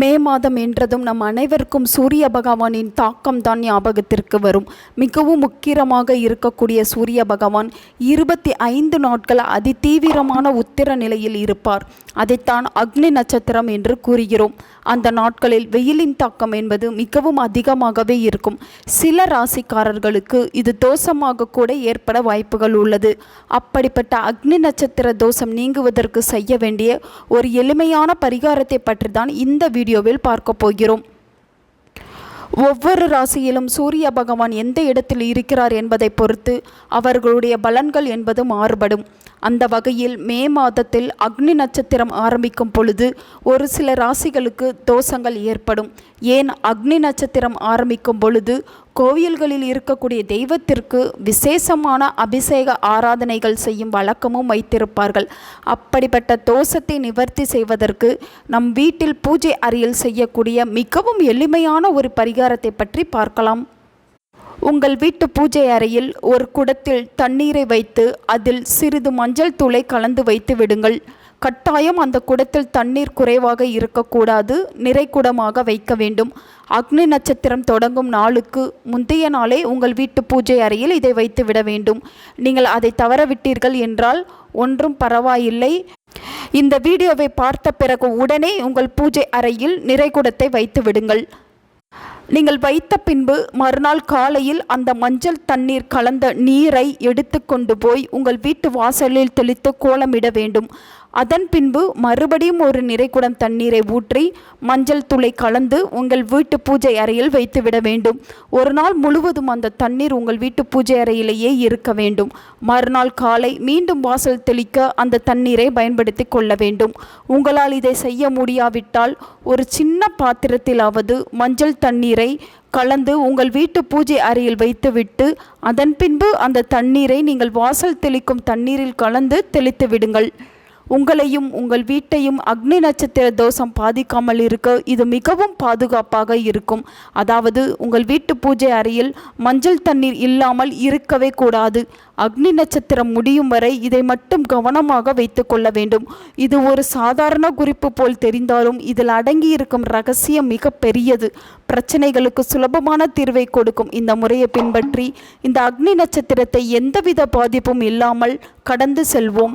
மே மாதம் என்றதும் நம் அனைவருக்கும் சூரிய பகவானின் தாக்கம் தான் ஞாபகத்திற்கு வரும். மிகவும் முக்கியமாக இருக்கக்கூடிய சூரிய பகவான் இருபத்தி ஐந்து நாட்கள் அதிதீவிரமான உத்திர நிலையில் இருப்பார். அதைத்தான் அக்னி நட்சத்திரம் என்று கூறுகிறோம். அந்த நாட்களில் வெயிலின் தாக்கம் என்பது மிகவும் அதிகமாகவே இருக்கும். சில ராசிக்காரர்களுக்கு இது தோஷமாக கூட ஏற்பட வாய்ப்புகள் உள்ளது. அப்படிப்பட்ட அக்னி நட்சத்திர தோஷம் நீங்குவதற்கு செய்ய வேண்டிய ஒரு எளிமையான பரிகாரத்தை பற்றி தான் இந்த வீடியோவில் பார்க்க போகிறோம். ஒவ்வொரு ராசியிலும் சூரிய பகவான் எந்த இடத்தில் இருக்கிறார் என்பதை பொறுத்து அவர்களுடைய பலன்கள் என்பது மாறுபடும். அந்த வகையில் மே மாதத்தில் அக்னி நட்சத்திரம் ஆரம்பிக்கும் பொழுது ஒரு சில ராசிகளுக்கு தோஷங்கள் ஏற்படும். ஏன் அக்னி நட்சத்திரம் ஆரம்பிக்கும் பொழுது கோவில்களில் இருக்கக்கூடிய தெய்வத்திற்கு விசேஷமான அபிஷேக ஆராதனைகள் செய்யும் வழக்கமும் வைத்திருப்பார்கள். அப்படிப்பட்ட தோஷத்தை நிவர்த்தி செய்வதற்கு நம் வீட்டில் பூஜை அறையில் செய்யக்கூடிய மிகவும் எளிமையான ஒரு பரிகாரத்தை பற்றி பார்க்கலாம். உங்கள் வீட்டு பூஜை அறையில் ஒரு குடத்தில் தண்ணீரை வைத்து அதில் சிறிது மஞ்சள் தூளை கலந்து வைத்து விடுங்கள். கட்டாயம் அந்த குடத்தில் தண்ணீர் குறைவாக இருக்கக்கூடாது நிறைக்குடமாக வைக்க வேண்டும். அக்னி நட்சத்திரம் தொடங்கும் நாளுக்கு முந்தைய நாளே உங்கள் வீட்டு பூஜை அறையில் இதை வைத்து விட வேண்டும். நீங்கள் அதை தவறவிட்டீர்கள் என்றால் ஒன்றும் பரவாயில்லை. இந்த வீடியோவை பார்த்த பிறகு உடனே உங்கள் பூஜை அறையில் நிறைகுடத்தை வைத்து விடுங்கள். நீங்கள் வைத்த பின்பு மறுநாள் காலையில் அந்த மஞ்சள் தண்ணீர் கலந்த நீரை எடுத்து கொண்டு போய் உங்கள் வீட்டு வாசலில் தெளித்து கோலமிட வேண்டும். அதன் பின்பு மறுபடியும் ஒரு நிறைக்குடம் தண்ணீரை ஊற்றி மஞ்சள் துளை கலந்து உங்கள் வீட்டு பூஜை அறையில் வைத்துவிட வேண்டும். ஒரு நாள் முழுவதும் அந்த தண்ணீர் உங்கள் வீட்டு பூஜை அறையிலேயே இருக்க வேண்டும். மறுநாள் காலை மீண்டும் வாசல் தெளிக்க அந்த தண்ணீரை பயன்படுத்தி கொள்ள வேண்டும். உங்களால் இதை செய்ய முடியாவிட்டால் ஒரு சின்ன பாத்திரத்திலாவது மஞ்சள் தண்ணீரை கலந்து உங்கள் வீட்டு பூஜை அறையில் வைத்துவிட்டு அதன் பின்பு அந்த தண்ணீரை நீங்கள் வாசல் தெளிக்கும் தண்ணீரில் கலந்து தெளித்து விடுங்கள். உங்களையும் உங்கள் வீட்டையும் அக்னி நட்சத்திர தோஷம் பாதிக்காமல் இருக்க இது மிகவும் பாதுகாப்பாக இருக்கும். அதாவது உங்கள் வீட்டு பூஜை அறையில் மஞ்சள் தண்ணீர் இல்லாமல் இருக்கவே கூடாது. அக்னி நட்சத்திரம் முடியும் வரை இதை மட்டும் கவனமாக வைத்து கொள்ள வேண்டும். இது ஒரு சாதாரண குறிப்பு போல் தெரிந்தாலும் இதில் அடங்கி இருக்கும் ரகசியம் மிக பெரியது. பிரச்சனைகளுக்கு சுலபமான தீர்வை கொடுக்கும் இந்த முறையை பின்பற்றி இந்த அக்னி நட்சத்திரத்தை எந்தவித பாதிப்பும் இல்லாமல் கடந்து செல்வோம்.